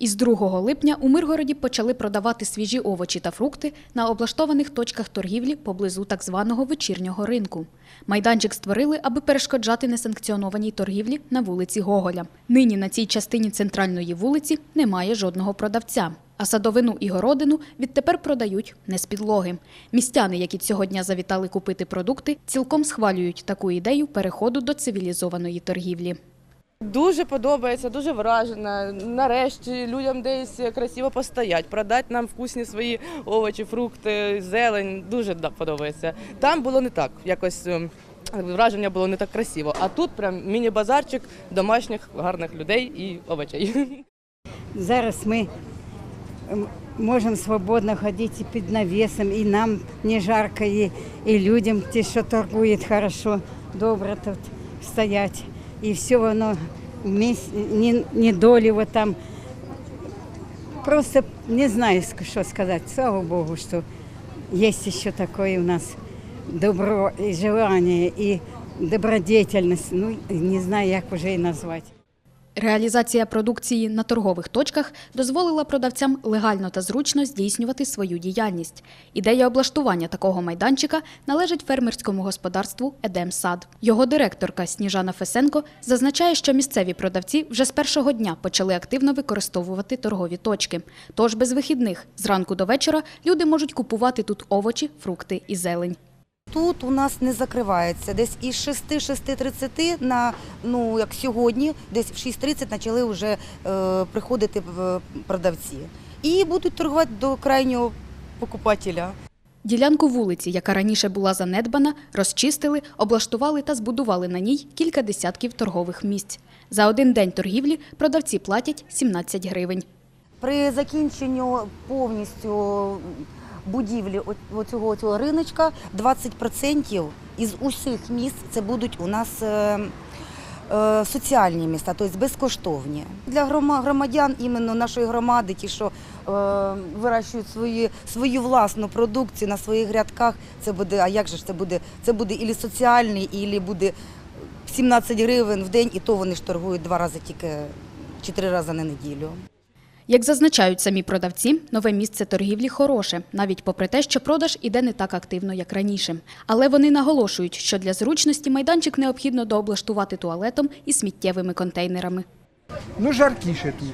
Із 2 липня у Миргороді почали продавати свіжі овочі та фрукти на облаштованих точках торгівлі поблизу так званого вечірнього ринку. Майданчик створили, аби перешкоджати несанкціонованій торгівлі на вулиці Гоголя. Нині на цій частині центральної вулиці немає жодного продавця. А садовину і городину відтепер продають не з підлоги. Містяни, які цього дня завітали купити продукти, цілком схвалюють таку ідею переходу до цивілізованої торгівлі. Дуже подобається, дуже вражена. Нарешті людям десь красиво постоять, продати нам вкусні свої овочі, фрукти, зелень. Дуже подобається. Там було не так. Якось ем, враження було не так красиво. А тут прям міні-базарчик домашніх гарних людей і овочей. Зараз ми можемо свободно ходити під навісом, і нам не жарко, і, і людям, ті, що торгують хорошо, добре тут стоять. І все воно вместе, не, не вот там. Просто не знаю, що сказати. Слава Богу, що є ще таке у нас добро і желання, і добродетельність. Ну, не знаю, як вже і назвати. Реалізація продукції на торгових точках дозволила продавцям легально та зручно здійснювати свою діяльність. Ідея облаштування такого майданчика належить фермерському господарству «Едемсад». Його директорка Сніжана Фесенко зазначає, що місцеві продавці вже з першого дня почали активно використовувати торгові точки. Тож без вихідних зранку до вечора люди можуть купувати тут овочі, фрукти і зелень. Тут у нас не закривається. Десь із 6-6.30 на ну як сьогодні, десь в 6.30 почали вже е, приходити е, продавці. І будуть торгувати до крайнього покупателя. Ділянку вулиці, яка раніше була занедбана, розчистили, облаштували та збудували на ній кілька десятків торгових місць. За один день торгівлі продавці платять 17 гривень. При закінченню повністю будівлі оцього цього риночка 20% із усіх місць це будуть у нас е, е, соціальні міста, тобто безкоштовні. Для громадян іменно нашої громади, ті, що е, вирощують свої, свою власну продукцію на своїх грядках, це буде, а як же ж це буде? Це буде і соціальний, і буде 17 гривень в день, і то вони ж торгують два рази тільки чи три рази на неділю. Як зазначають самі продавці, нове місце торгівлі хороше, навіть попри те, що продаж іде не так активно, як раніше. Але вони наголошують, що для зручності майданчик необхідно дооблаштувати туалетом і сміттєвими контейнерами. Ну, жаркіше тут.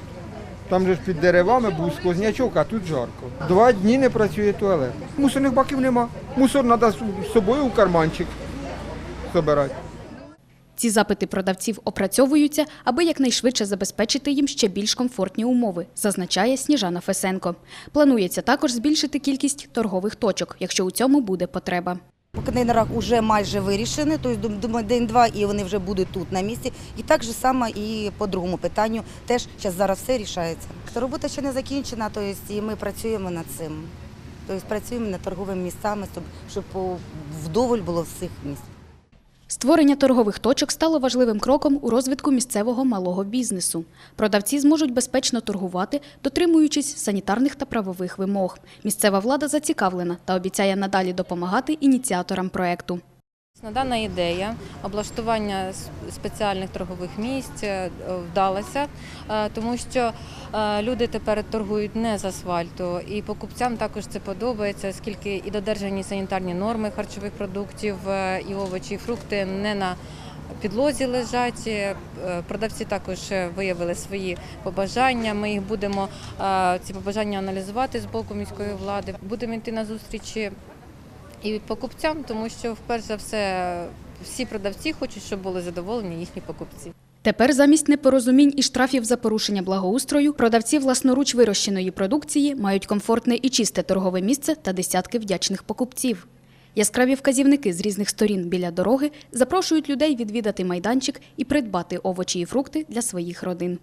Там же ж під деревами був сквознячок, а тут жарко. Два дні не працює туалет. Мусорних баків нема. Мусор треба з собою в карманчик збирати. Ці запити продавців опрацьовуються, аби якнайшвидше забезпечити їм ще більш комфортні умови, зазначає Сніжана Фесенко. Планується також збільшити кількість торгових точок, якщо у цьому буде потреба. По контейнерах вже майже вирішені, тобто думаю, день-два і вони вже будуть тут на місці. І так же само і по другому питанню теж зараз зараз все рішається. Робота ще не закінчена, тобто і ми працюємо над цим. Тобто працюємо над торговими місцями, щоб, вдоволь було всіх місць. Створення торгових точок стало важливим кроком у розвитку місцевого малого бізнесу. Продавці зможуть безпечно торгувати, дотримуючись санітарних та правових вимог. Місцева влада зацікавлена та обіцяє надалі допомагати ініціаторам проекту. Дана ідея облаштування спеціальних торгових місць е, вдалася, е, тому що е, люди тепер торгують не з асфальту, і покупцям також це подобається, оскільки і додержані санітарні норми харчових продуктів, і овочі, і фрукти не на підлозі лежать. Продавці також виявили свої побажання. Ми їх будемо ці побажання аналізувати з боку міської влади. Будемо йти на зустрічі і покупцям, тому що, вперше за все, всі продавці хочуть, щоб були задоволені їхні покупці. Тепер замість непорозумінь і штрафів за порушення благоустрою продавці власноруч вирощеної продукції мають комфортне і чисте торгове місце та десятки вдячних покупців. Яскраві вказівники з різних сторін біля дороги запрошують людей відвідати майданчик і придбати овочі і фрукти для своїх родин.